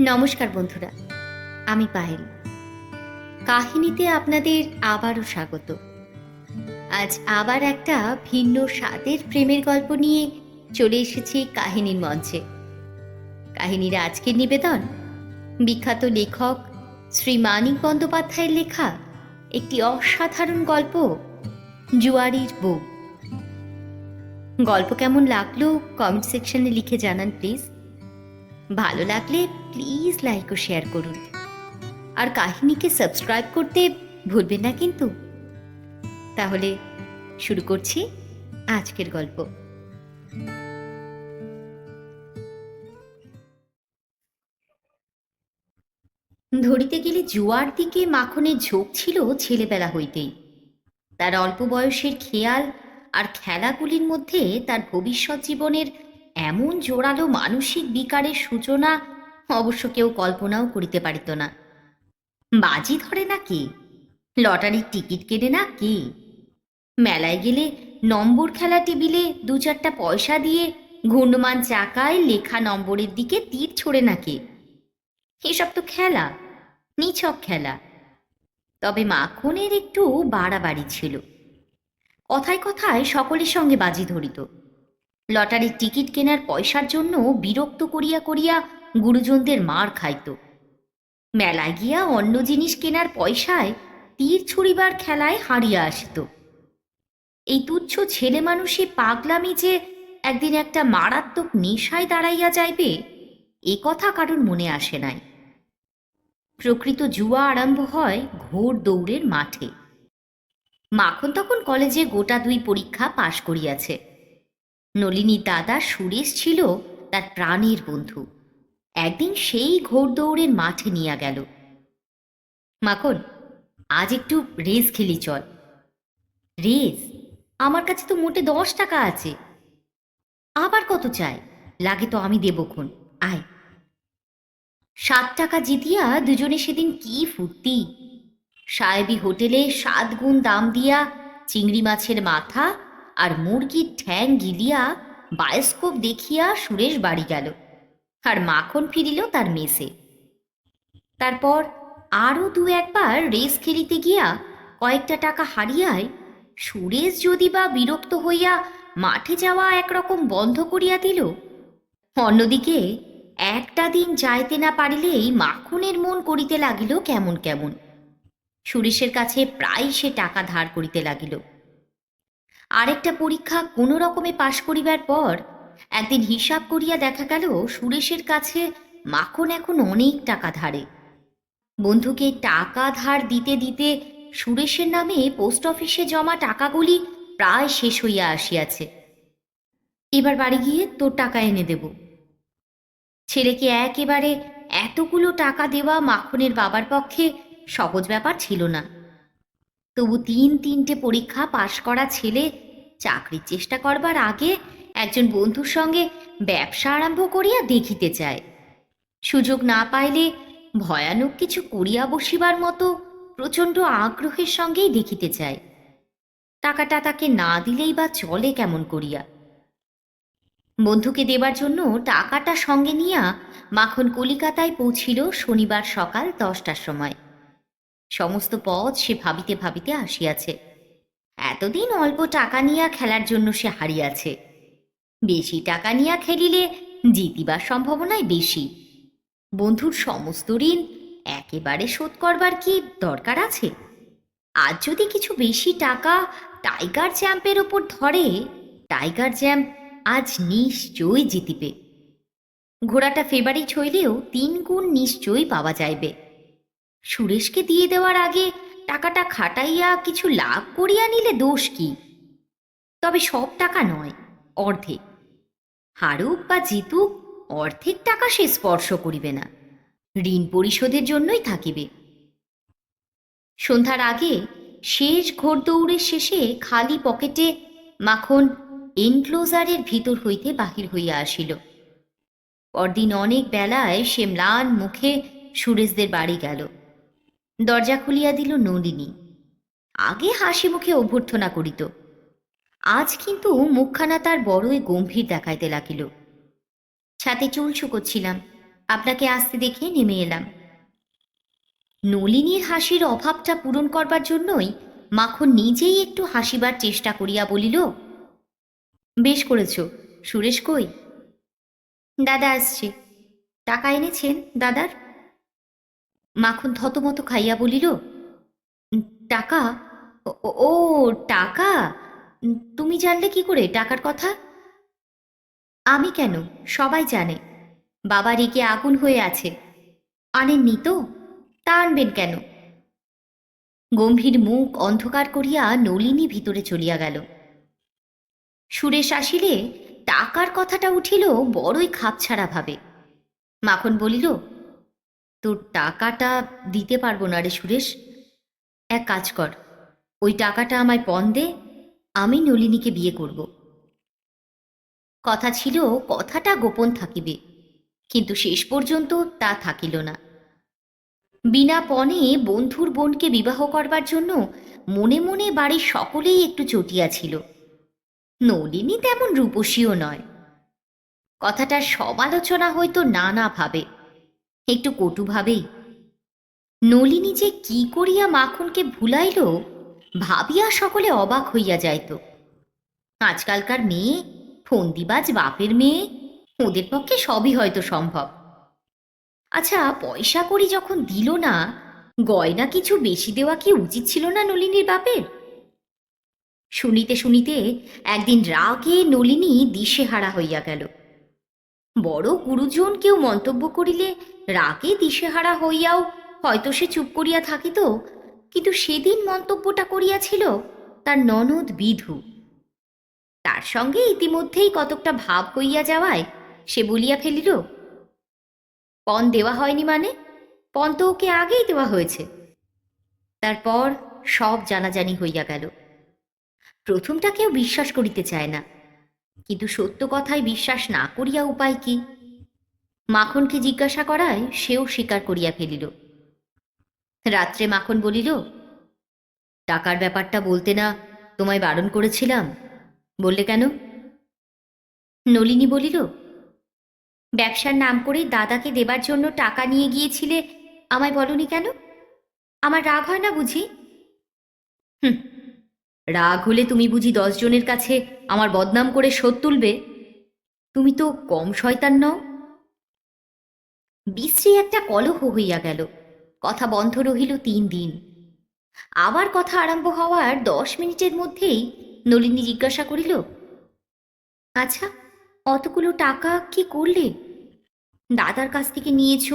নমস্কার বন্ধুরা, আমি পায়েল। কাহিনীতে আপনাদের আবারও স্বাগত। আজ আবার একটা ভিন্ন স্বাদের প্রেমের গল্প নিয়ে চলে এসেছি কাহিনীর মঞ্চে। কাহিনীর আজকের নিবেদন, বিখ্যাত লেখক শ্রী মানিক বন্দ্যোপাধ্যায়ের লেখা একটি অসাধারণ গল্প, জুয়ারির বউ। গল্প কেমন লাগল কমেন্ট সেকশনে লিখে জানান প্লিজ। ভালো লাগলে প্লিজ লাইক ও শেয়ার করুন। আর কাহিনীকে সাবস্ক্রাইব করতে ভুলবেন না কিন্তু। তাহলে শুরু করছি আজকের গল্প। ধরিতে গেলে জুয়ার দিকে মাখনের ঝোঁক ছিল ছেলেবেলা হইতেই। তার অল্প বয়সের খেয়াল আর খেলাগুলির মধ্যে তার ভবিষ্যৎ জীবনের এমন জোরালো মানসিক বিকারের সূচনা অবশ্য কেউ কল্পনাও করিতে পারিত না। বাজি ধরে না কে? লটারির টিকিট কেনে না কে? মেলায় গেলে নম্বর খেলা টেবিলে দু চারটা পয়সা দিয়ে ঘূর্ণমান চাকায় লেখা নম্বরের দিকে তীর ছোড়ে না কে? এসব তো খেলা, নিছক খেলা। তবে মাখনের একটু বাড়াবাড়ি ছিল। কথায় কথায় সকলের সঙ্গে বাজি ধরিত। লটারির টিকিট কেনার পয়সার জন্য বিরক্ত করিয়া করিয়া গুরুজনদের মার খাইত। মেলায় গিয়া অন্য জিনিস কেনার পয়সায় তীর ছুড়িবার খেলায় হারিয়া আসিত। এই তুচ্ছ ছেলে মানুষে পাগলামি যে একদিন একটা মারাত্মক নেশায় দাঁড়াইয়া যাইবে, এ কথা কারোর মনে আসে নাই। প্রকৃত জুয়া আরম্ভ হয় ঘোর দৌড়ের মাঠে। মাখন তখন কলেজে গোটা দুই পরীক্ষা পাশ করিয়াছে। নলিনীর দাদা সুরেশ ছিল তার প্রাণের বন্ধু। একদিন সেই ঘোড়দৌড়ের মাঠে নিয়ে গেল। মাখন, আজ একটু রেস খেলি চল। রেস? আমার কাছে তো মোটে দশ টাকা আছে। আবার কত চাই? লাগে তো আমি দেবক্ষণ আয়। সাত টাকা জিতিয়া দুজনে সেদিন কি ফুর্তি। সাহেবি হোটেলে সাত গুণ দাম দিয়া চিংড়ি মাছের মাথা আর মুরগির ঠ্যাং গিলিয়া বায়োস্কোপ দেখিয়া সুরেশ বাড়ি গেল। আর মাখন ফিরিল তার মেসে। তারপর আরও দু একবার রেস খেলিতে গিয়া কয়েকটা টাকা হারিয়ায় সুরেশ যদি বা বিরক্ত হইয়া মাঠে যাওয়া একরকম বন্ধ করিয়া দিল, অন্যদিকে একটা দিন যাইতে না পারিলেই মাখনের মন করিতে লাগিল কেমন কেমন। সুরেশের কাছে প্রায় সে টাকা ধার করিতে লাগিল। আরেকটা পরীক্ষা কোনো রকমে পাশ করিবার পর একদিন হিসাব করিয়া দেখা গেল, সুরেশের কাছে মাখন এখন অনেক টাকা ধারে। বন্ধুকে টাকা ধার দিতে দিতে সুরেশের নামে পোস্ট অফিসে জমা টাকাগুলি প্রায় শেষ হইয়া আসিয়াছে। এবার বাড়ি গিয়ে তোর টাকা এনে দেব। ছেলেকে একেবারে এতগুলো টাকা দেওয়া মাখনের বাবার পক্ষে সহজ ব্যাপার ছিল না। তবু তিন তিনটে পরীক্ষা পাশ করা ছেলে চাকরির চেষ্টা করবার আগে একজন বন্ধুর সঙ্গে ব্যবসা আরম্ভ করিয়া দেখিতে চায়। সুযোগ না পাইলে ভয়ানক কিছু করিয়া বসিবার মতো প্রচণ্ড আগ্রহের সঙ্গেই দেখিতে চায়। টাকাটা তাকে না দিলেই বা চলে কেমন করিয়া। বন্ধুকে দেবার জন্য টাকাটা সঙ্গে নিয়া মাখন কলিকাতায় পৌঁছিল শনিবার সকাল দশটার সময়। সমস্ত পথ সে ভাবিতে ভাবিতে আসিয়াছে। এতদিন অল্প টাকা নিয়া খেলার জন্য সে হারিয়াছে। বেশি টাকা নিয়া খেলিলে জিতিবার সম্ভাবনাই বেশি। বন্ধুর সমস্ত ঋণ একেবারে শোধ করবার কি দরকার আছে? আজ যদি কিছু বেশি টাকা টাইগার চ্যাম্পের ওপর ধরে, টাইগার চ্যাম্প আজ নিশ্চয়ই জিতিবে। ঘোড়াটা ফেভারিট হইলেও তিন গুণ নিশ্চয়ই পাওয়া যাইবে। সুরেশকে দিয়ে দেওয়ার আগে টাকাটা খাটাইয়া কিছু লাভ করিয়া নিলে দোষ কি? তবে সব টাকা নয়। অর্ধেক। হারুক বা জিতুক, অর্ধেক টাকা সে স্পর্শ করিবে না। ঋণ পরিশোধের জন্যই থাকিবে। সন্ধ্যার আগে শেষ ঘোড়দৌড়ের শেষে খালি পকেটে মাখন এনক্লোজারের ভিতর হইতে বাহির হইয়া আসিল। পরদিন অনেক বেলায় সে ম্লান মুখে সুরেশদের বাড়ি গেল। দরজা খুলিয়া দিল নলিনী আগে হাসি মুখে অভ্যর্থনা করিত। আজ কিন্তু মুখখানা তার বড়ই গম্ভীর দেখাইতে লাগিল। ছাতে চুল শুকোচ্ছিলাম আপনাকে আসতে দেখে নেমে এলাম। নলিনীর হাসির অভাবটা পূরণ করবার জন্যই মাখন নিজেই একটু হাসিবার চেষ্টা করিয়া বলিল, বেশ করেছ, সুরেশ কই? দাদা আসছে। টাকা এনেছেন, দাদার? মাখন থতমত খাইয়া বলিল টাকা? ও- টাকা? তুমি জানলে কি করে টাকার কথা? আমি কেন? সবাই জানে। বাবা রেগে আগুন হয়ে আছে। আনেননি তো? তা আনবেন কেন? গম্ভীর মুখ অন্ধকার করিয়া নলিনী ভিতরে চলিয়া গেল। সুরেশ আসিলে টাকার কথাটা উঠিল বড়ই খাপছাড়া ভাবে। মাখন বলিল, তোর টাকাটা দিতে পারব না রে সুরেশ। এক কাজ কর, ওই টাকাটা আমায় পণ দে আমি নলিনীকে বিয়ে করব। কথা ছিল, কথাটা গোপন থাকিবে, কিন্তু শেষ পর্যন্ত তা থাকিল না। বিনা পণে বন্ধুর বোনকে বিবাহ করবার জন্য মনে মনে বাড়ির সকলেই একটু চটিয়াছিল নলিনী তেমন রূপসীও নয়। কথাটার সমালোচনা হয়তো নানাভাবে একটু কটুভাবেই নলিনী যে কি করিয়া মাখনকে ভুলাইল ভাবিয়া সকলে অবাক হইয়া যাইত। আজকালকার মেয়ে, ফন্দিবাজ বাপের মেয়ে, ওদের পক্ষে সবই হয়তো সম্ভব। আচ্ছা পয়সা করি যখন দিল না, গয়না কিছু বেশি দেওয়া কি উচিত ছিল না নলিনীর বাপের? শুনিতে শুনিতে একদিন রাগে নলিনী দিশেহারা হইয়া গেল। বড় গুরুজন কেউ মন্তব্য করিলে রাগে দিশেহারা হইয়াও হয়তো সে চুপ করিয়া থাকিত কিন্তু সেদিন মন্তব্যটা করিয়াছিল তার ননদ বিধু। তার সঙ্গে ইতিমধ্যেই কতকটা ভাব হইয়া যাওয়ায় সে বলিয়া ফেলিল, পণ দেওয়া হয়নি মানে? পণ তো ওকে আগেই দেওয়া হয়েছে। তারপর সব জানাজানি হইয়া গেল। প্রথমটা কেউ বিশ্বাস করিতে চায় না, কিন্তু সত্য কথায় বিশ্বাস না করিয়া উপায় কি? মাখনকে জিজ্ঞাসা করায় সেও স্বীকার করিয়া ফেলিল রাত্রে মাখন বলিল, টাকার ব্যাপারটা বলতে না, তোমায় বারণ করেছিলাম। বললে কেন? নলিনী বলিল, ব্যবসার নাম করে দাদাকে দেবার জন্য টাকা নিয়ে গিয়েছিলে, আমায় বলনি কেন? আমার রাগ হয় না বুঝি? হুম, রাগ হলে তুমি বুঝি দশজনের কাছে আমার বদনাম করে শোধ তুলবে। তুমি তো কম শয়তান নও। বিশ্রী একটা কলহ হইয়া গেল। কথা বন্ধ রহিল তিন দিন। আবার কথা আরম্ভ হওয়ার দশ মিনিটের মধ্যেই নলিনী জিজ্ঞাসা করিল আচ্ছা অতগুলো টাকা কি করলে? দাদার কাছ থেকে নিয়েছ,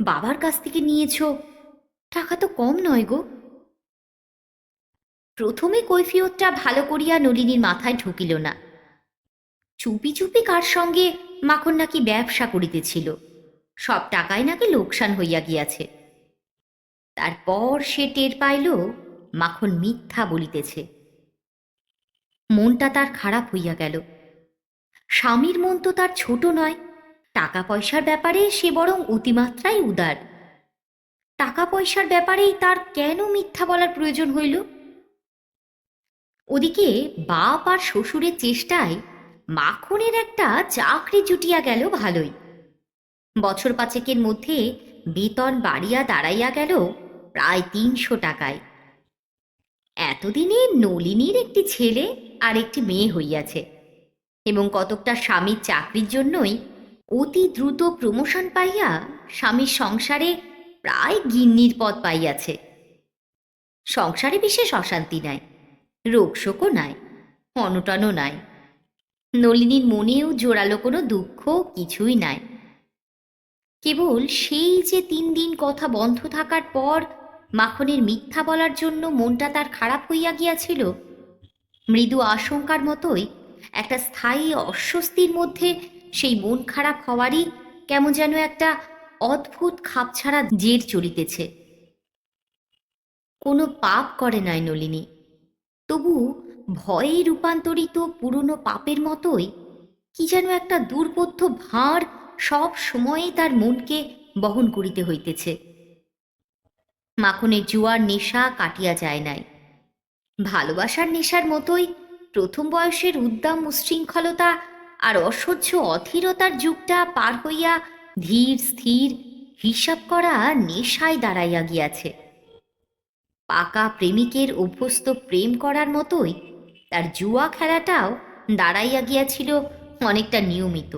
বাবার কাছ থেকে নিয়েছ? টাকা তো কম নয় গো। প্রথমে কৈফিয়তটা ভালো করিয়া নলিনীর মাথায় ঢুকিল না। চুপি চুপি কার সঙ্গে মাখন নাকি ব্যবসা করিতেছিল। সব টাকায় নাকি লোকসান হইয়া গিয়াছে। তারপর সে টের পাইল, মাখন মিথ্যা বলিতেছে। মনটা তার খারাপ হইয়া গেল। স্বামীর মন তো তার ছোট নয় টাকা পয়সার ব্যাপারে সে বরং অতিমাত্রাই উদার। টাকা পয়সার ব্যাপারেই তার কেন মিথ্যা বলার প্রয়োজন হইল? ওদিকে বাপ আর শ্বশুরের চেষ্টায় মাখনের একটা চাকরি জুটিয়া গেল ভালোই। বছর পাঁচেকের মধ্যে বেতন বাড়িয়া দাঁড়াইয়া গেল প্রায় তিনশো টাকায়। এতদিনে নলিনীর একটি ছেলে আর একটি মেয়ে হইয়াছে এবং কতকটা স্বামীর চাকরির জন্যই অতি দ্রুত প্রমোশন পাইয়া স্বামীর সংসারে প্রায় গিন্নির পদ পাইয়াছে। সংসারে বিশেষ অশান্তি নাই, রোগশোকও নাই, অনটনও নাই। নলিনীর মনেও জোরালো কোনো দুঃখ কিছুই নাই। কেবল সেই যে তিন দিন কথা বন্ধ থাকার পর মাখনের মিথ্যা বলার জন্য মনটা তার খারাপ হইয়া গিয়াছিল, মৃদু আশঙ্কার মতোই একটা স্থায়ী অস্বস্তির মধ্যে সেই মন খারাপ হওয়ারই কেমন যেন একটা অদ্ভুত খাপছাড়া জের চলিতেছে। কোনো পাপ করে নাই নলিনী। তবু ভয়ে রূপান্তরিত পুরনো পাপের মতোই কি যেন একটা দুর্বোধ্য ভাঁড় সব সময়ে তার মনকে বহন করিতে হইতেছে। মাখনের জুয়ার নেশা কাটিয়া যায় নাই। ভালোবাসার নেশার মতোই প্রথম বয়সের উদ্দাম উশৃঙ্খলতা আর অসহ্য অধীরতার যুগটা পার হইয়া ধীর স্থির হিসাব করা নেশায় দাঁড়াইয়া গিয়াছে। পাকা প্রেমিকের অভ্যস্ত প্রেম করার মতোই তার জুয়া খেলাটাও দাঁড়াইয়া গিয়াছিল অনেকটা নিয়মিত।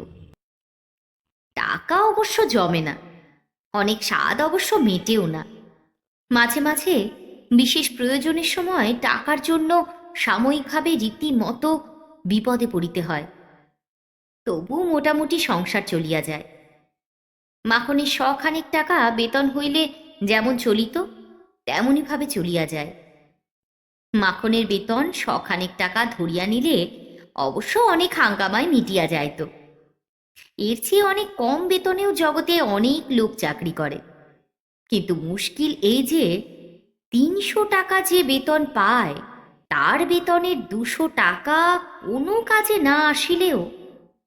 টাকা অবশ্য জমে না। অনেক স্বাদ অবশ্য মেটেও না। মাঝে মাঝে বিশেষ প্রয়োজনের সময় টাকার জন্য সাময়িকভাবে রীতিমতো বিপদে পড়িতে হয়। তবু মোটামুটি সংসার চলিয়া যায়। মাখনের শখানেক টাকা বেতন হইলে যেমন চলিত, তেমনইভাবে চলিয়া যায়। মাখনের বেতন শখানেক টাকা ধরিয়া নিলে অবশ্য অনেক হাঙ্গামায় মিটিয়া যাইত। এর চেয়ে অনেক কম বেতনেও জগতে অনেক লোক চাকরি করে। কিন্তু মুশকিল এই যে তিনশো টাকা যে বেতন পায়, তার বেতনের দুশো টাকা কোনো কাজে না আসিলেও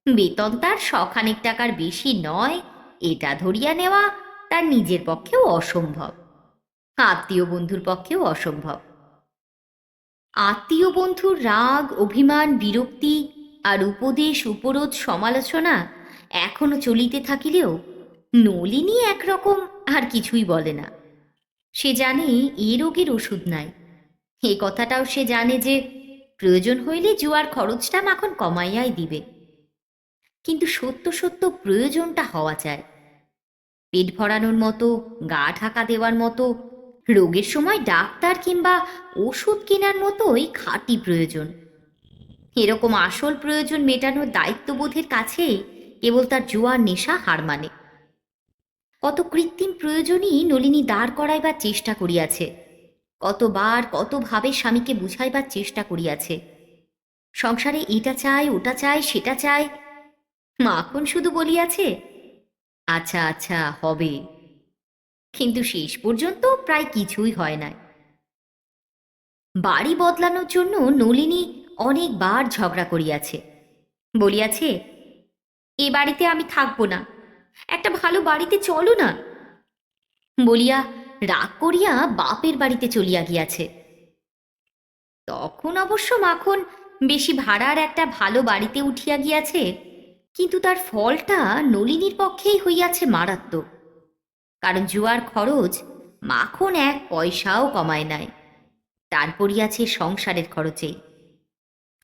বেতন তার শখানেক টাকার বেশি নয়, এটা ধরিয়া নেওয়া তার নিজের পক্ষেও অসম্ভব, আত্মীয় বন্ধুর পক্ষেও অসম্ভব। আত্মীয় বন্ধুর রাগ, অভিমান, বিরক্তি আর উপদেশ, উপরোধ, সমালোচনা এখনও চলিতে থাকিলেও নলিনী একরকম আর কিছুই বলে না। সে জানে এ রোগের ওষুধ নাই। এ কথাটাও সে জানে যে প্রয়োজন হইলে জুয়ার খরচটা মাখন কমাইয়াই দিবে। কিন্তু সত্য সত্য প্রয়োজনটা হওয়া চায় পেট ভরানোর মতো, গা ঢাকা দেওয়ার মতো, রোগের সময় ডাক্তার কিংবা ওষুধ কেনার মতোই খাঁটি প্রয়োজন। এরকম আসল প্রয়োজন মেটানোর দায়িত্ববোধের কাছে কেবল তার জুয়ার নেশা হার মানে। কত কৃত্রিম প্রয়োজনই নলিনী দাঁড় করাইবার চেষ্টা করিয়াছে। কতবার কতভাবে স্বামীকে বুঝাইবার চেষ্টা করিয়াছে। সংসারে এটা চাই ওটা চাই সেটা চাই মাখন শুধু বলিয়াছে আচ্ছা আচ্ছা হবে। কিন্তু শেষ পর্যন্ত প্রায় কিছুই হয় না বাড়ি বদলানোর জন্য নলিনী অনেকবার ঝগড়া করিয়াছে। বলিয়াছে এ বাড়িতে আমি থাকব না। একটা ভালো বাড়িতে চলো না। বলিয়া রাগ করিয়া বাপের বাড়িতে চলিয়া গিয়াছে। তখন অবশ্য মাখন বেশি ভাড়ার একটা ভালো বাড়িতে উঠিয়া গিয়াছে, কিন্তু তার ফলটা নলিনীর পক্ষেই হইয়াছে মারাত্মক। কারণ জুয়ার খরচ মাখন এক পয়সাও কমায় নাই। তার পড়িয়াছে সংসারের খরচে।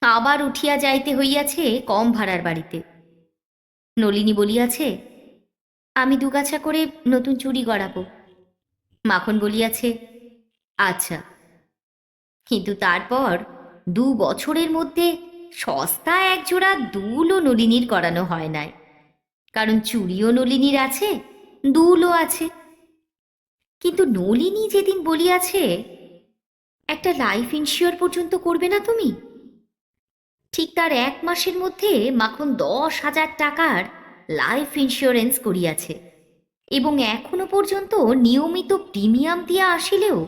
আবার উঠিয়া যাইতে হইয়াছে কম ভাড়ার বাড়িতে। নলিনী বলিয়াছে, আমি দুগাছা করে নতুন চুরি গড়াবো। মাখন বলিয়াছে আচ্ছা কিন্তু তারপর দু বছরের মধ্যে সস্তা এক জোড়া দুলও নলিনীর করানো হয় নাই, কারণ চুরিও নলিনীর আছে, দুলও আছে। কিন্তু নলিনী যেদিন বলিয়াছে, একটা লাইফ ইন্স্যুর পর্যন্ত করবে না তুমি? ঠিক তার এক মাসের মধ্যে মাখন দশ হাজার টাকার লাইফ ইন্স্যুরেন্স করিয়াছে। এবং এখনও পর্যন্ত নিয়মিত প্রিমিয়াম দিয়া আসিলেও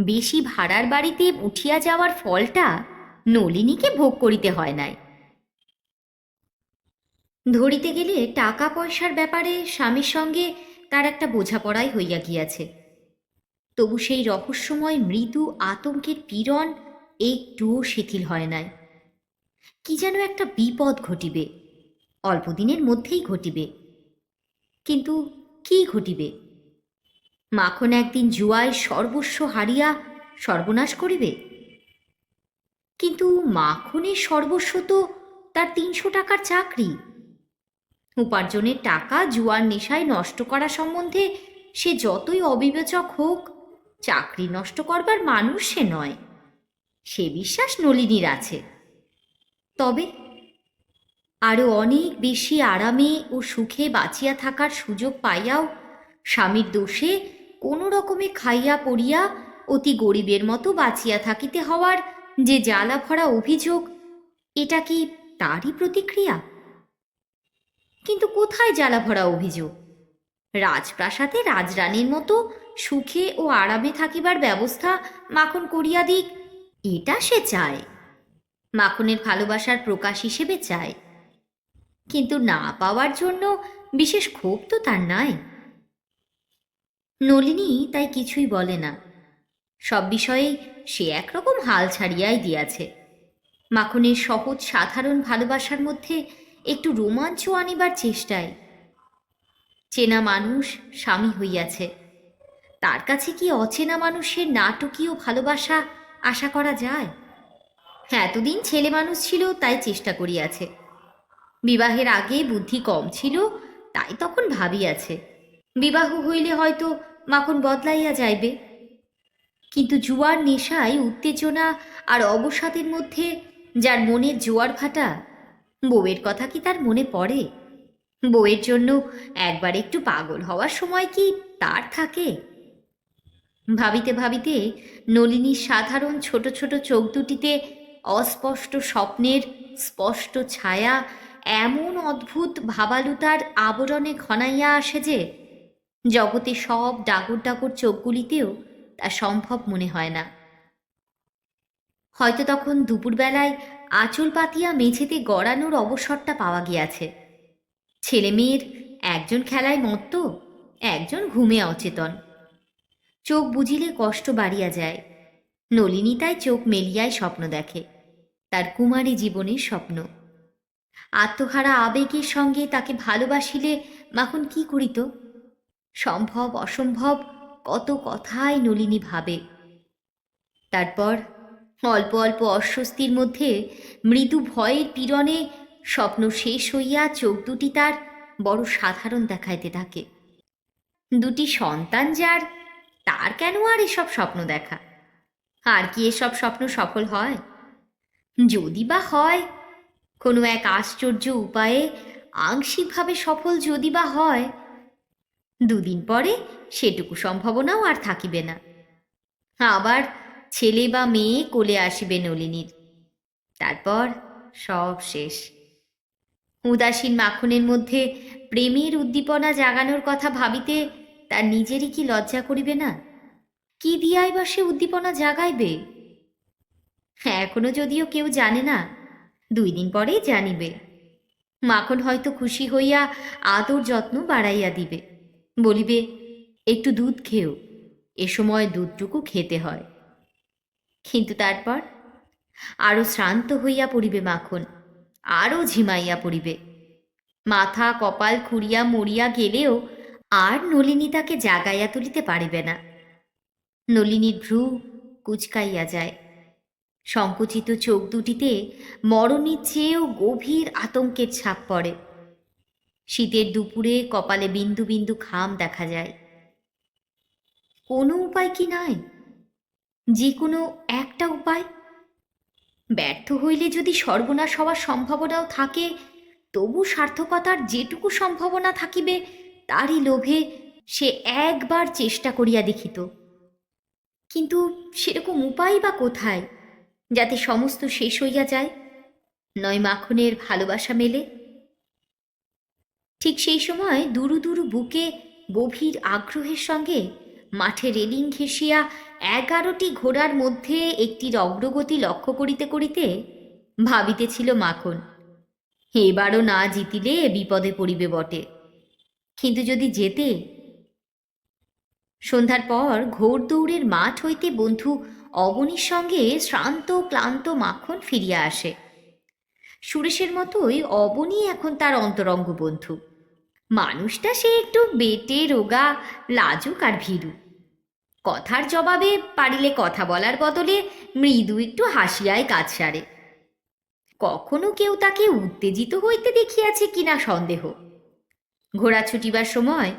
বেশি ভাড়ার বাড়িতে উঠিয়া যাওয়ার ফলটা নলিনীকে ভোগ করিতে হয় নাই। ধরিতে গেলে টাকা পয়সার ব্যাপারে স্বামীর সঙ্গে তার একটা বোঝাপড়াই হইয়া গিয়াছে। তবু সেই রহস্যময় মৃদু আতঙ্কের পীড়ন একটুও শিথিল হয় নাই। কি যেন একটা বিপদ ঘটিবে। অল্পদিনের মধ্যেই ঘটিবে। কিন্তু কি ঘটিবে? মাখন একদিন জুয়ায় সর্বস্ব হারিয়া সর্বনাশ করিবে? কিন্তু মাখনের সর্বস্ব তো তার তিনশো টাকার চাকরি। উপার্জনের টাকা জুয়ার নেশায় নষ্ট করা সম্বন্ধে সে যতই অবিবেচক হোক, চাকরি নষ্ট করবার মানুষ সে নয়। সে বিশ্বাস নলিনীর আছে। তবে? আরও অনেক বেশি আরামে ও সুখে বাঁচিয়া থাকার সুযোগ পাইয়াও স্বামীর দোষে কোনো রকমে খাইয়া পড়িয়া অতি গরিবের মতো বাঁচিয়া থাকিতে হওয়ার যে জ্বালা ভরা অভিযোগ, এটা কি তারই প্রতিক্রিয়া? কিন্তু কোথায় জ্বালা ভরা অভিযোগ? রাজপ্রাসাদে রাজরানীর মতো সুখে ও আরামে থাকিবার ব্যবস্থা মাখন করিয়া দিক, এটা সে চায়। মাখনের ভালোবাসার প্রকাশ হিসেবে চায়। কিন্তু না পাওয়ার জন্য বিশেষ ক্ষোভ তো তার নাই। নলিনী তাই কিছুই বলে না। সব বিষয়েই সে একরকম হাল ছাড়িয়াই দিয়াছে। মাখনের সহজ সাধারণ ভালোবাসার মধ্যে একটু রোমাঞ্চ আনিবার চেষ্টায়। চেনা মানুষ স্বামী হইয়াছে। তার কাছে কি অচেনা মানুষের নাটকীয় ভালোবাসা আশা করা যায়? এতদিন ছেলে মানুষ ছিল, তাই চেষ্টা করিয়াছে। বিবাহের আগে বুদ্ধি কম ছিল, তাই তখন ভাবিয়াছে। বিবাহ হইলে হয়তো মাখন বদলাইয়া যাইবে। কিন্তু জুয়ার নেশায়, উত্তেজনা আর অবসাদের মধ্যে যার মনের জোয়ার ভাটা, বউয়ের কথা কি তার মনে পড়ে? বউয়ের জন্য একবার একটু পাগল হওয়ার সময় কি তার থাকে? ভাবিতে ভাবিতে নলিনীর সাধারণ ছোট ছোট চোখ দুটিতে অস্পষ্ট স্বপ্নের স্পষ্ট ছায়া, এমন অদ্ভুত ভাবালুতার আবরণে ঘনাইয়া আসে যে, জগতে সব ডাগর ডাগর চোখগুলিতেও তা সম্ভব মনে হয় না। হয়তো তখন দুপুরবেলায় আঁচল পাতিয়া মেঝেতে গড়ানোর অবসরটা পাওয়া গিয়াছে। ছেলে মেয়ের একজন খেলায় মত্ত, একজন ঘুমে অচেতন। চোখ বুঝিলে কষ্ট বাড়িয়া যায়। নলিনী তাই চোখ মেলিয়ায় স্বপ্ন দেখে, তার কুমারী জীবনের স্বপ্ন। আত্মহারা আবেগের সঙ্গে তাকে ভালোবাসিলে মাখন কি করিত? সম্ভব, অসম্ভব, কত কথাই নলিনী ভাবে। তারপর অল্প অল্প অস্বস্তির মধ্যে মৃদু ভয়ের পীড়নে স্বপ্ন শেষ হইয়া চোখ দুটি তার বড় সাধারণ দেখাইতে থাকে। দুটি সন্তান যার, তার কেন আর এসব স্বপ্ন দেখা? আর কি এসব স্বপ্ন সফল হয়? যদি বা হয়, কোনো এক আশ্চর্য উপায়ে আংশিকভাবে সফল যদি বা হয়, দুদিন পরে সেটুকু সম্ভাবনাও আর থাকিবে না। আবার ছেলে বা মেয়ে কোলে আসিবে নলিনীর। তারপর সব শেষ। উদাসীন মাখনের মধ্যে প্রেমের উদ্দীপনা জাগানোর কথা ভাবিতে তার নিজেরই কি লজ্জা করিবে না? কি দিয়াই বা সে উদ্দীপনা জাগাইবে? হ্যাঁ এখনও যদিও কেউ জানে না, দুই দিন পরেই জানিবে। মাখন হয়তো খুশি হইয়া আদর যত্ন বাড়াইয়া দিবে। বলিবে, একটু দুধ খেও, এ সময় দুধটুকু খেতে হয়। কিন্তু তারপর আরও শ্রান্ত হইয়া পড়িবে মাখন আরও ঝিমাইয়া পড়িবে। মাথা কপাল খুঁড়িয়া মরিয়া গেলেও আর নলিনী তাকে জাগাইয়া তুলিতে পারিবে না। নলিনীর ভ্রু কুচকাইয়া যায়। সংকুচিত চোখ দুটিতে মরণের চেয়েও গভীর আতঙ্কের ছাপ পড়ে। শীতের দুপুরে কপালে বিন্দু বিন্দু খাম দেখা যায়। কোনো উপায় কি নাই? যে কোনো একটা উপায়? ব্যর্থ হইলে যদি সর্বনাশ হওয়ার সম্ভাবনাও থাকে, তবু সার্থকতার যেটুকু সম্ভাবনা থাকিবে, তারই লোভে সে একবার চেষ্টা করিয়া দেখিত। কিন্তু সেরকম উপায় বা কোথায়? যাতে সমস্ত শেষ হইয়া যায়? নয় মাখনের ভালোবাসা মেলে? ঠিক সেই সময় দুরু দুরু বুকে গভীর আগ্রহের সঙ্গে মাঠে রেলিং ঘেঁষিয়া এগারোটি ঘোড়ার মধ্যে একটির অগ্রগতি লক্ষ্য করিতে করিতে ভাবিতেছিল মাখন, এবারও না জিতিলে বিপদে পড়িবে বটে। কিন্তু যদি যেতে সন্ধ্যার পর ঘোর দৌড়ের মাঠ হইতে বন্ধু অবনীর সঙ্গে শ্রান্ত, ক্লান্ত মাখন ফিরিয়া আসে। সুরেশের মতোই অবনী এখন তার অন্তরঙ্গ বন্ধু। মানুষটা সে একটু বেটে, রোগা, লাজুক আর ভীরু। কথার জবাবে পারিলে কথা বলার বদলে মৃদু একটু হাসিয়ায় কাজ সারে। কখনো কেউ তাকে উত্তেজিত হইতে দেখিয়াছে কিনা সন্দেহ। ঘোড়া ছুটিবার সময়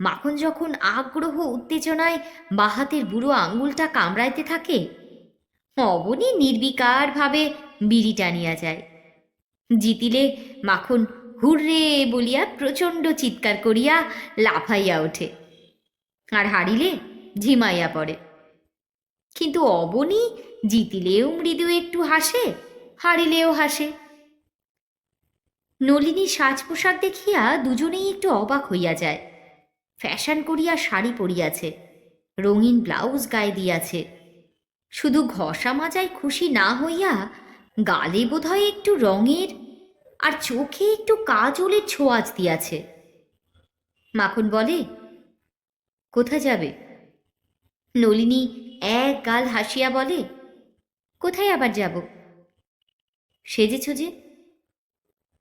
মাখন যখন আগ্রহ, উত্তেজনায় বাহাতের বুড়ো আঙ্গুলটা কামড়াইতে থাকে, অবনী নির্বিকারভাবে বিড়ি টানিয়া যায়। জিতিলে মাখন হুররে বলিয়া প্রচণ্ড চিৎকার করিয়া লাফাইয়া ওঠে আর হারিলে ঝিমাইয়া পড়ে। কিন্তু অবনী জিতিলেও মৃদু একটু হাসে, হারিলেও হাসে। নলিনী সাজ পোশাক দেখিয়া দুজনেই একটু অবাক হইয়া যায়। ফ্যাশন করিয়া শাড়ি পরিয়াছে, রঙিন ব্লাউজ গায়ে দিয়াছে। শুধু ঘষা মাজায় খুশি না হইয়া গালে বোধহয় একটু রঙের আর চোখে একটু কাজলের ছোঁয়াচ দিয়াছে। মাখন বলে কোথায় যাবে? নলিনী এক গাল হাসিয়া বলে, কোথায় আবার যাব? সেজেছ যে?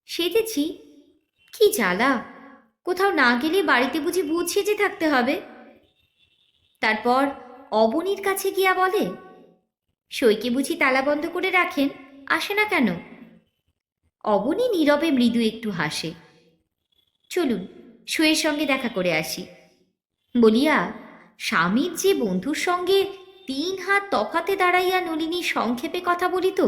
সেজেছি, কি জ্বালা? কোথাও না গেলে বাড়িতে বুঝি বুঝিয়ে যে থাকতে হবে। তারপর অবনীর কাছে গিয়া বলে সইকে বুঝি তালা বন্ধ করে রাখেন? আসে না কেন? অবনী নীরবে মৃদু একটু হাসে। চলুন, সইয়ের সঙ্গে দেখা করে আসি। বলিয়া স্বামীর যে বন্ধুর সঙ্গে তিন হাত তফাতে দাঁড়াইয়া নলিনী সংক্ষেপে কথা বলিত,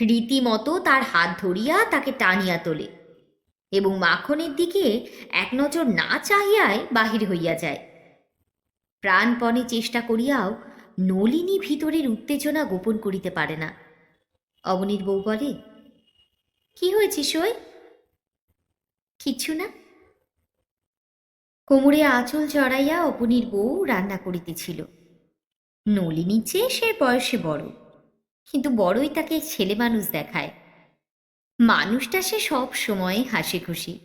রীতিমতো তার হাত ধরিয়া তাকে টানিয়া তোলে। এবং মাখনের দিকে এক নজর না চাহিয়ায় বাহির হইয়া যায়। প্রাণপণে চেষ্টা করিয়াও নলিনী ভিতরের উত্তেজনা গোপন করিতে পারে না। অবনীর বউ বলে, কি হয়েছে সই? কিছু না। কোমরে আঁচল চড়াইয়া অবনীর বউ রান্না করিতেছিল। নলিনী চেয়ে সে বয়সে বড়, কিন্তু বড়ই তাকে ছেলে মানুষ দেখায়। মানুষটা সে সব সময় হাসি খুশি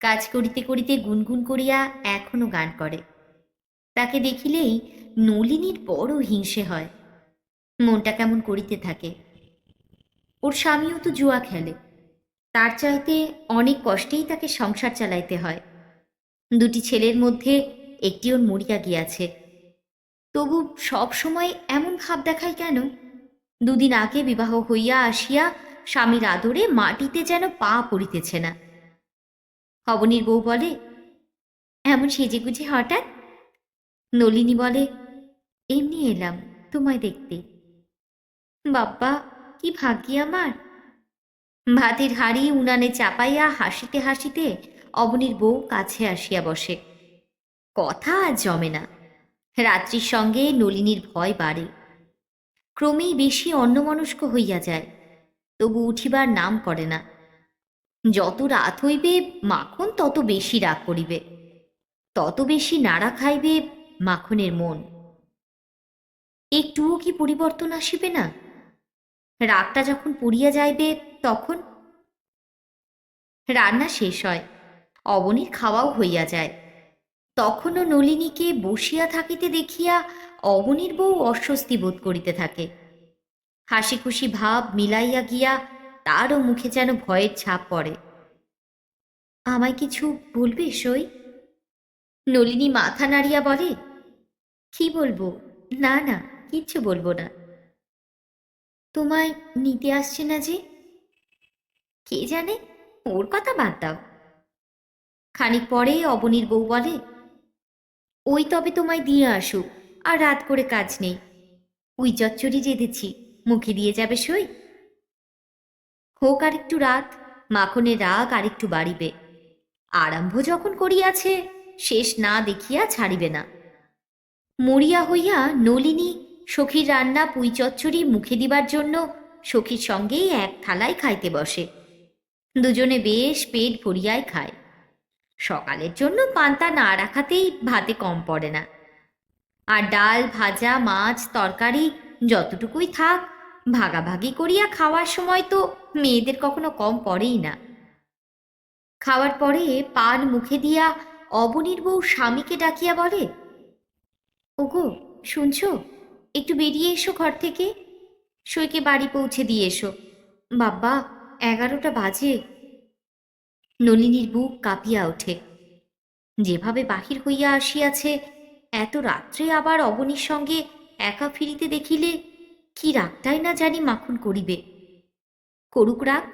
কাজ করিতে করিতে গুনগুন করিয়া এখনও গান করে। তাকে দেখিলেই নলিনীর বড় হিংসে হয়। মনটা কেমন করিতে থাকে। ওর স্বামীও তো জুয়া খেলে। তার চাইতে অনেক কষ্টেই তাকে সংসার চালাইতে হয়। দুটি ছেলের মধ্যে একটি ওর মরিয়া গিয়াছে। তবু সব সময় এমন ভাব দেখায় কেন? দুদিন আগে বিবাহ হইয়া আসিয়া স্বামীর আদরে মাটিতে যেন পা পড়িতেছে না। অবনীর বউ বলে, এমন সেজেগুজে হঠাৎ? নলিনী বলে, এমনি এলাম, তোমায় দেখতে। বাপ্পা, কি ভাগ্যি আমার? ভাতের হাড়ি উনানে চাপাইয়া হাসিতে হাসিতে অবনীর বউ কাছে আসিয়া বসে। কথা আর জমে না। রাত্রির সঙ্গে নলিনীর ভয় বাড়ে। ক্রমেই বেশি অন্যমনস্ক হইয়া যায়। তবু উঠিবার নাম করে না। যত রাত হইবে, মাখন তত বেশি রাগ করিবে। তত বেশি নাড়া খাইবে মাখনের মন। একটুও কি পরিবর্তন আসিবে না? রাগটা যখন পড়িয়া যাইবে, তখন? রান্না শেষ হয় অবনীর খাওয়াও হইয়া যায়। তখনও নলিনীকে বসিয়া থাকিতে দেখিয়া অবনীর বউ অস্বস্তি বোধ করিতে থাকে। হাসি খুশি ভাব মিলাইয়া গিয়া তারও মুখে যেন ভয়ের ছাপ পড়ে। আমায় কিছু বলবে সই? নলিনী মাথা নাড়িয়া বলে, কি বলব? না না, কিচ্ছু বলব না। তোমায় নিতে আসছে না যে? কে জানে? ওর কথা বাদ দাও। খানিক পরে অবনীর বউ বলে, ওই তবে তোমায় দিয়ে আসুক, আর রাত করে কাজ নেই। উই চচ্চড়ি রেঁধেছি মুখে দিয়ে যাবে সই। হোক আর একটু রাত মাখনের রাগ আর একটু বাড়িবে। আরম্ভ যখন করিয়াছে, শেষ না দেখিয়া ছাড়িবে না। মরিয়া হইয়া নলিনী সখীর রান্না পুই চচ্চড়ি মুখে দিবার জন্য সখীর সঙ্গেই এক থালায় খাইতে বসে। দুজনে বেশ পেট ভরিয়াই খায়। সকালের জন্য পান্তা না রাখাতেই ভাতে কম পড়ে না। আর ডাল, ভাজা, মাছ, তরকারি যতটুকুই থাক ভাগাভাগি করিয়া খাওয়ার সময় তো মেয়েদের কখনো কম পড়েই না। খাওয়ার পরে পান মুখে দিয়া অবনীর বউ স্বামীকে ডাকিয়া বলে, ওগো, শুনছো? একটু বেরিয়ে এসো ঘর থেকে। সইকে বাড়ি পৌঁছে দিয়ে এসো। বাব্বা, এগারোটা বাজে। নলিনীর বুক কাঁপিয়া ওঠে। যেভাবে বাহির হইয়া আসিয়াছে, এত রাত্রে আবার অবনীর সঙ্গে একা ফিরিতে দেখিলে কি রাগটাই না জানি মাখন করিবে। করুক রাগ,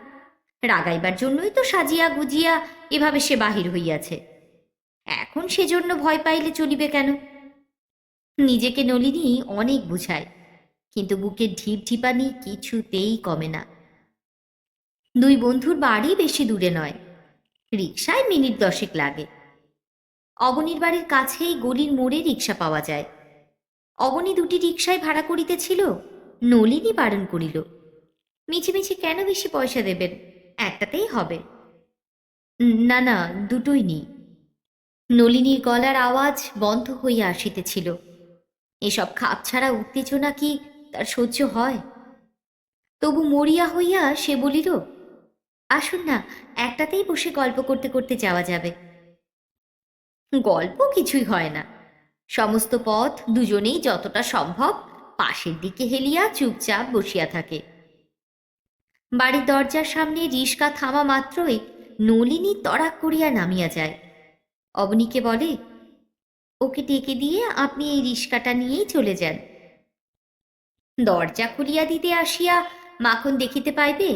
রাগাইবার জন্যই তো সাজিয়া গুজিয়া এভাবে সে বাহির হইয়াছে। এখন সেজন্য ভয় পাইলে চলিবে কেন? নিজেকে নলিনী অনেক বুঝায়, কিন্তু বুকের ঢিপ ঢিপানি কিছুতেই কমে না। দুই বন্ধুর বাড়ি বেশি দূরে নয় রিক্সায় মিনিট দশেক লাগে। অবনীর বাড়ির কাছেই গলির মোড়ে রিক্সা পাওয়া যায়। অবনী দুটি রিক্সায় ভাড়া করিতেছিল নলিনী বারণ করিল মিছে মিছিমিছি কেন বেশি পয়সা দেবেন? একটাতেই হবে। না না, দুটোই নি নলিনীর গলার আওয়াজ বন্ধ হইয়া আসিতেছিল। এসব খাপ ছাড়া উত্তেজনা কি তার সহ্য হয়? তবু মরিয়া হইয়া সে বলিল, আসুন না, একটাতেই বসে গল্প করতে করতে যাওয়া যাবে। গল্প কিছুই হয় না। সমস্ত পথ দুজনেই যতটা সম্ভব পাশের দিকে হেলিয়া চুপচাপ বসিয়া থাকে। বাড়ির দরজার সামনে রিস্কা থামা মাত্রই নলিনী তড়াক করিয়া নামিয়া যায়। অবনীকে বলে, ওকে ডেকে দিয়ে আপনি এই রিস্কাটা নিয়েই চলে যান। দরজা খুলিয়া দিতে আসিয়া মাখন দেখিতে পাইবে,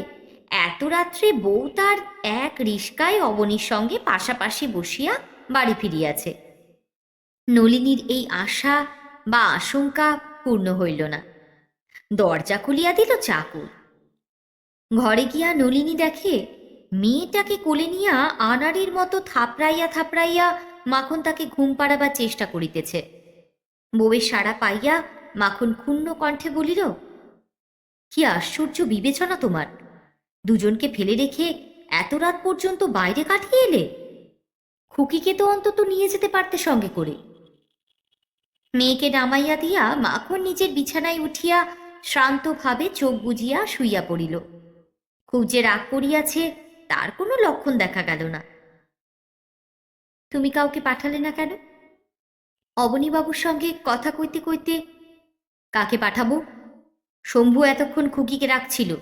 এত রাত্রে বউ তার এক রিস্কায় অবনীর সঙ্গে পাশাপাশি বসিয়া বাড়ি ফিরিয়াছে। নলিনীর এই আশা বা আশঙ্কা পূর্ণ হইল না। দরজা খুলিয়া দিল চাকর ঘরে গিয়া নলিনী দেখে মেয়েটাকে কোলে নিয়া আনাড়ির মতো থাপড়াইয়া থাপড়াইয়া মাখন তাকে ঘুম পাড়াবার চেষ্টা করিতেছে। বউয়ের সাড়া পাইয়া মাখন ক্ষুণ্ণ কণ্ঠে বলিল, কি আশ্চর্য বিবেচনা তোমার। দুজনকে ফেলে রেখে এত রাত পর্যন্ত বাইরে কাটিয়ে এলে? খুকিকে তো অন্তত নিয়ে যেতে পারতে সঙ্গে করে। মেয়েকে নামাইয়া দিয়া মাখন নিজের বিছানায় উঠিয়া শ্রান্তভাবে চোখ বুজিয়া শুইয়া পড়িল। খুব যে রাগ করিয়াছে, তার কোনো লক্ষণ দেখা গেল না। তুমি কাউকে পাঠালে না কেন? অবনীবাবুর সঙ্গে কথা কইতে কইতে কাকে পাঠাবো? শম্ভু এতক্ষণ খুকিকে রাখছিল।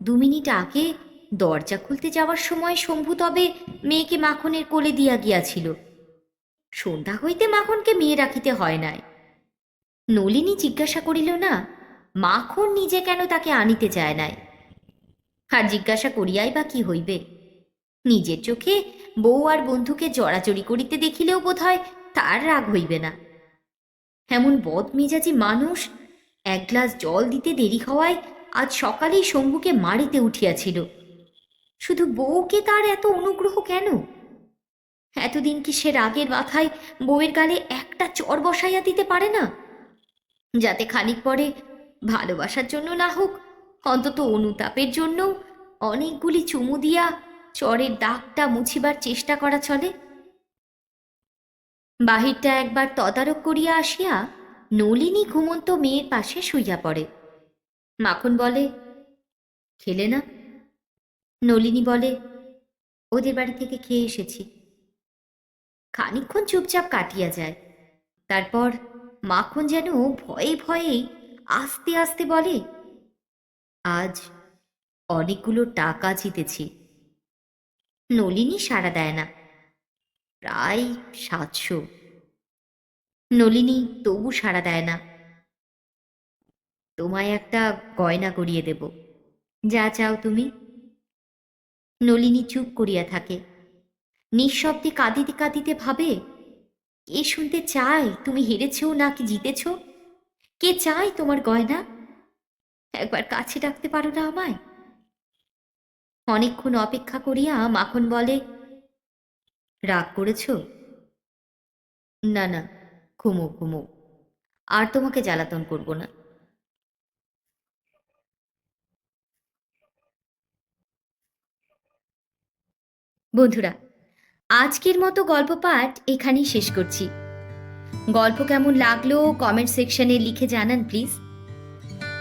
দু মিনিট আগে দরজা খুলতে যাওয়ার সময় শম্ভু তবে মেয়েকে মাখনের কোলে দিয়া গিয়াছিল। সন্ধ্যা হইতে মাখনকে মেয়ে রাখিতে হয় নাই। নলিনী জিজ্ঞাসা করিল, না, মাখন নিজে কেন তাকে আনিতে চায় নাই? আর জিজ্ঞাসা করিয়াই বা কি হইবে? নিজের চোখে বউ আর বন্ধুকে জড়াজড়ি করিতে দেখিলেও বোধ হয় তার রাগ হইবে না। এমন বদমেজাজি মানুষ এক গ্লাস জল দিতে দেরি হওয়ায় আজ সকালেই শম্ভুকে মারিতে উঠিয়াছিল। শুধু বউকে তার এত অনুগ্রহ কেন? এতদিন কি সে রাগের মাথায় বউয়ের গালে একটা চর বসাইয়া দিতে পারে না? যাতে খানিক পরে ভালোবাসার জন্য না হোক, অন্তত অনুতাপের জন্য অনেকগুলি চুমু দিয়া চরের দাগটা মুছিবার চেষ্টা করা চলে। বাহিরটা একবার তদারক করিয়া আসিয়া নলিনী ঘুমন্ত মেয়ের পাশে শুইয়া পড়ে। মাখন বলে, খেলে না? নলিনী বলে, ওদের বাড়ি থেকে খেয়ে এসেছি। খানিকক্ষণ চুপচাপ কাটিয়া যায়। তারপর মাখন যেন ভয়ে ভয়েই আস্তে আস্তে বলে, আজ অনেকগুলো টাকা জিতেছি। নলিনী সাড়া দেয় না। প্রায় সাতশো। নলিনী তবু সাড়া দেয় না। তোমায় একটা গয়না করিয়ে দেব। যা চাও তুমি? নলিনী চুপ করিয়া থাকে। নিঃশব্দে কাঁদিতে কাঁদিতে ভাবে, কে শুনতে চায়? তুমি হেরেছ নাকি জিতেছ? কে চায় তোমার গয়না? একবার কাছে ডাকতে পারো না আমায়? অনেকক্ষণ অপেক্ষা করিয়া মাখন বলে, রাগ করেছ? না না, ঘুমো ঘুমো, আর তোমাকে জ্বালাতন করব না। বন্ধুরা আজকের মতো গল্প পাঠ এখানেই শেষ করছি। গল্প কেমন লাগল কমেন্ট সেকশনে লিখে জানান প্লিজ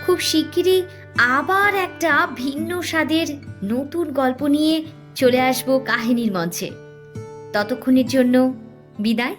খুব শিগগিরই আবার একটা ভিন্ন স্বাদের নতুন গল্প নিয়ে চলে আসব কাহিনীর মঞ্চে। ততক্ষণের জন্য বিদায়।